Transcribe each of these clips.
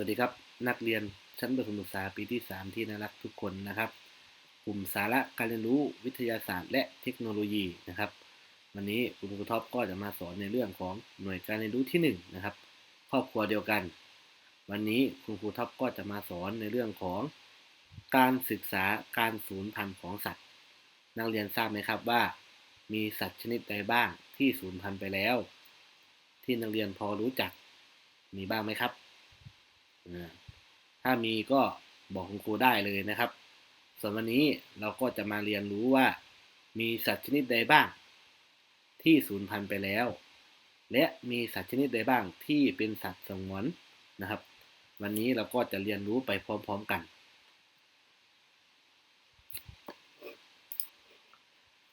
วัสดีครับ นักเรียนชั้นประถมศึกษาปีที่ 3 ที่น่ารักทุกคนนะครับ กลุ่มสาระการเรียนรู้วิทยาศาสตร์ และเทคโนโลยีนะครับ วันนี้คุณครูท็อปก็จะมาสอนในเรื่องของหน่วยการเรียนรู้ที่ 1 นะครับ ครอบครัวเดียวกัน วันนี้คุณครูท็อปก็จะมาสอนในเรื่องของการศึกษาการสูญพันธุ์ของสัตว์ นักเรียนทราบไหมครับว่า มีสัตว์ชนิดใดบ้างที่สูญพันธุ์ไปแล้ว ที่นักเรียนพอรู้จักมีบ้างไหมครับ ถ้ามีก็บอกคุณครูได้เลยนะครับส่วนวันนี้เราก็จะมาเรียนรู้ว่า มีสัตว์ชนิดใดบ้าง ที่สูญพันธุ์ไปแล้ว และมีสัตว์ชนิดใดบ้างที่เป็นสัตว์สงวนนะครับ วันนี้เราก็จะเรียนรู้ไปพร้อม ๆกัน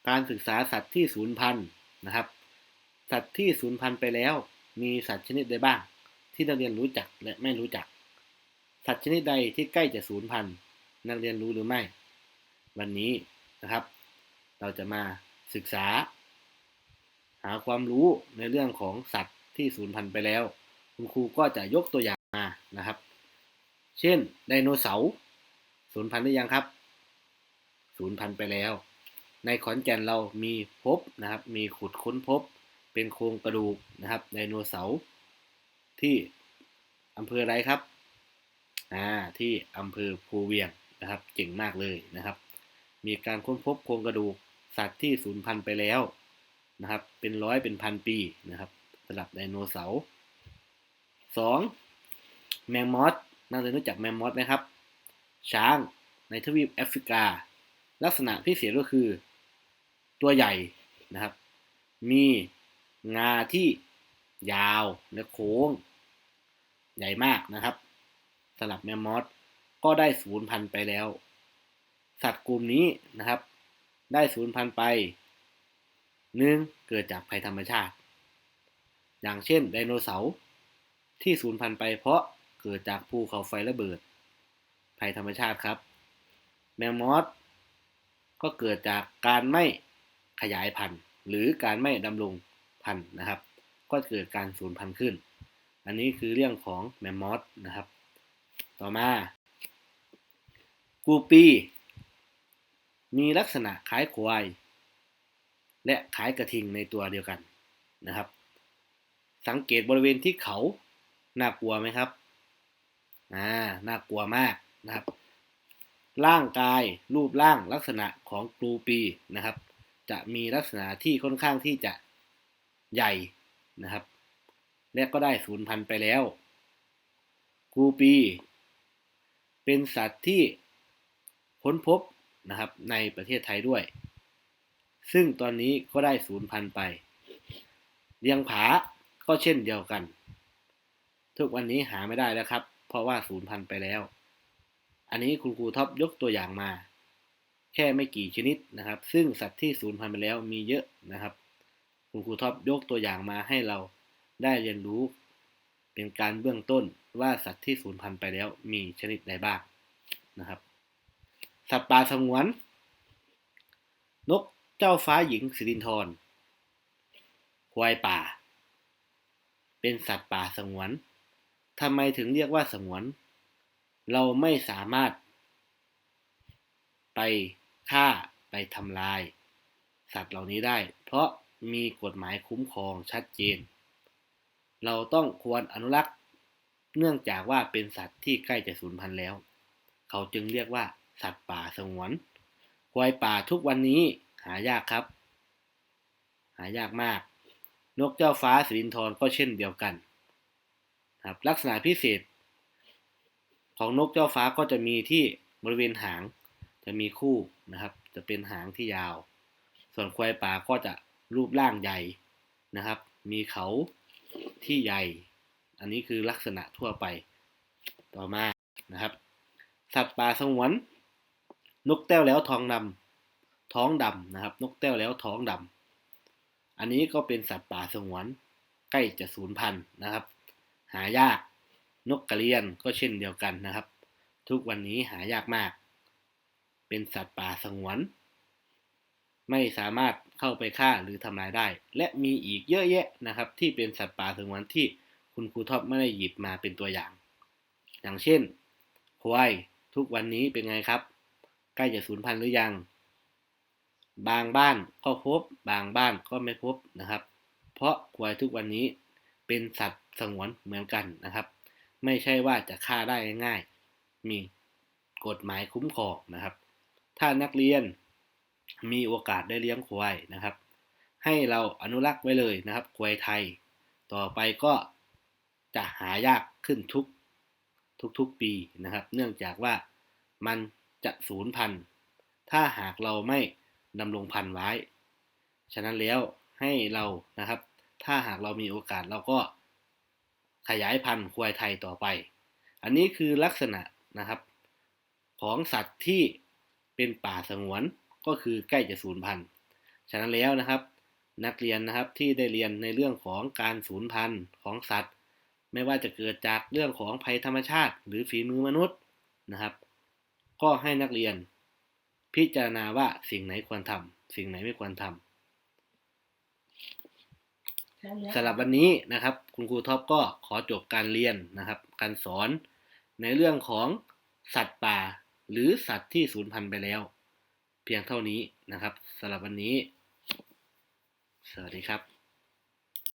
การศึกษาสัตว์ที่สูญพันธุ์นะครับ สัตว์ที่สูญพันธุ์ไปแล้ว มีสัตว์ชนิดใดบ้าง ที่นักเรียนรู้จักและไม่รู้จัก สัตว์ชนิดใดที่ใกล้จะสูญพันธุ์นักเรียนรู้หรือไม่ วันนี้นะครับ เราจะมาศึกษา หาความรู้ในเรื่องของสัตว์ที่สูญพันธุ์ไปแล้ว คุณครูก็จะยกตัวอย่างมานะครับ เช่นไดโนเสาร์สูญพันธุ์หรือยังครับสูญพันธุ์ไปแล้ว ในขอนแก่นเรามีพบนะครับ มีขุดค้นพบเป็นโครงกระดูกนะครับไดโนเสาร์ที่อำเภออะไรครับ อ่าที่อำเภอภูเวียงนะครับเก่งมากเลยนะครับ มีการค้นพบโครงกระดูกสัตว์ที่สูญพันธุ์ไปแล้วนะครับ เป็นร้อยเป็นพันปีนะครับสำหรับไดโนเสาร์สองแมมมอสน่าจะรู้จักแมมมอสไหมครับ ช้างในทวีปแอฟริกา ลักษณะพิเศษก็คือ ตัวใหญ่นะครับ มีงาที่ยาวและโค้ง ใหญ่มากนะครับ สลับแมมมอสก็ได้สูญพันธ์ไปแล้ว สัตว์กลุ่มนี้นะครับ ได้สูญพันธ์ไปหนึ่งเกิดจากภัยธรรมชาติ อย่างเช่นไดโนเสาร์ที่สูญพันธ์ไปเพราะเกิดจากภูเขาไฟระเบิด ภัยธรรมชาติครับ แมมมอสก็เกิดจากการไม่ขยายพันธุ์ หรือการไม่ดำรงพันธุ์นะครับ ก็เกิดการสูญพันธุ์ขึ้น อันนี้คือเรื่องของแมมมอสนะครับ ต่อมา กูปี มีลักษณะคล้ายควาย และคล้ายกระทิงในตัวเดียวกันนะครับ สังเกตบริเวณที่เขา น่ากลัวไหมครับ อ่า น่ากลัวมากนะครับ ร่างกายรูปร่างลักษณะของกรูปีนะครับ จะมีลักษณะที่ค่อนข้างที่จะใหญ่นะครับ และก็ได้สูญพันธุ์ไปแล้ว กูปี เป็นสัตว์ที่ค้นพบนะครับในประเทศไทยด้วย ซึ่งตอนนี้ก็ได้สูญพันธุ์ไป เลียงผาก็เช่นเดียวกัน ทุกวันนี้หาไม่ได้แล้วครับ เพราะว่าสูญพันธุ์ไปแล้ว อันนี้คุณครูท็อปยกตัวอย่างมา แค่ไม่กี่ชนิดนะครับ ซึ่งสัตว์ที่สูญพันธุ์ไปแล้วมีเยอะนะครับ คุณครูท็อปยกตัวอย่างมาให้เราได้เรียนรู้เป็นการเบื้องต้น ว่าสัตว์ที่สูญพันธุ์ไปแล้วมีชนิดใดบ้างนะครับ สัตว์ป่าสงวน นกเจ้าฟ้าหญิงสิรินทรควายป่า เป็นสัตว์ป่าสงวนทำไมถึงเรียกว่าสงวน เราไม่สามารถ ไปฆ่าไปทำลาย สัตว์เหล่านี้ได้ เพราะมีกฎหมายคุ้มครองชัดเจน เราต้องควรอนุรักษ์ เนื่องจากว่าเป็นสัตว์ที่ใกล้จะสูญพันธุ์แล้ว เขาจึงเรียกว่าสัตว์ป่าสงวน ควายป่าทุกวันนี้หายากครับ หายากมาก นกเจ้าฟ้าสิรินทรก็เช่นเดียวกัน ครับ ลักษณะพิเศษ ของนกเจ้าฟ้าก็จะมีที่บริเวณหางจะมีคู่นะครับ จะเป็นหางที่ยาว ส่วนควายป่าก็จะรูปร่างใหญ่นะครับ มีเขาที่ใหญ่ อันนี้คือลักษณะทั่วไปต่อมานะครับ สัตว์ป่าสงวน นกแต้วแล้วท้องดำท้องดำนะครับ นกแต้วแล้วท้องดำอันนี้ก็เป็นสัตว์ป่าสงวน ใกล้จะสูญพันธุ์นะครับ หายากนกกระเรียนก็เช่นเดียวกันนะครับ ทุกวันนี้หายากมาก เป็นสัตว์ป่าสงวน ไม่สามารถเข้าไปฆ่าหรือทำลายได้ และมีอีกเยอะแยะนะครับ ที่เป็นสัตว์ป่าสงวนที่ คุณครูท็อปไม่ได้หยิบมาเป็นตัวอย่าง อย่างเช่นควายทุกวันนี้เป็นไงครับ ใกล้จะสูญพันธุ์หรือยัง บางบ้านก็พบ บางบ้านก็ไม่พบนะครับ เพราะควายทุกวันนี้เป็นสัตว์สงวนเหมือนกันนะครับ ไม่ใช่ว่าจะฆ่าได้ง่าย มีกฎหมายคุ้มครองนะครับ ถ้านักเรียนมีโอกาสได้เลี้ยงควายนะครับ ให้เราอนุรักษ์ไว้เลยนะครับควายไทย ต่อไปก็ จะหายากขึ้นทุกทุกๆปีนะครับ เนื่องจากว่ามันจะสูญพันธุ์ถ้าหากเราไม่ดำรงพันธุ์ไว้ ฉะนั้นแล้วให้เรานะครับ ถ้าหากเรามีโอกาสเราก็ขยายพันธุ์ควายไทยต่อไป อันนี้คือลักษณะนะครับ ของสัตว์ที่เป็นป่าสงวนก็คือใกล้จะสูญพันธุ์ ฉะนั้นแล้วนะครับ นักเรียนนะครับที่ได้เรียนในเรื่องของการสูญพันธุ์ของสัตว์ ไม่ว่าจะเกิดจากเรื่องของภัยธรรมชาติ หรือฝีมือมนุษย์นะครับ ก็ให้นักเรียน พิจารณาว่าสิ่งไหนควรทำสิ่งไหนไม่ควรทำสำหรับวันนี้นะครับ คุณครูท็อปก็ขอจบการเรียนนะครับ การสอนในเรื่องของสัตว์ป่า หรือสัตว์ที่สูญพันธุ์ไปแล้ว เพียงเท่านี้นะครับสำหรับวันนี้ สวัสดีครับ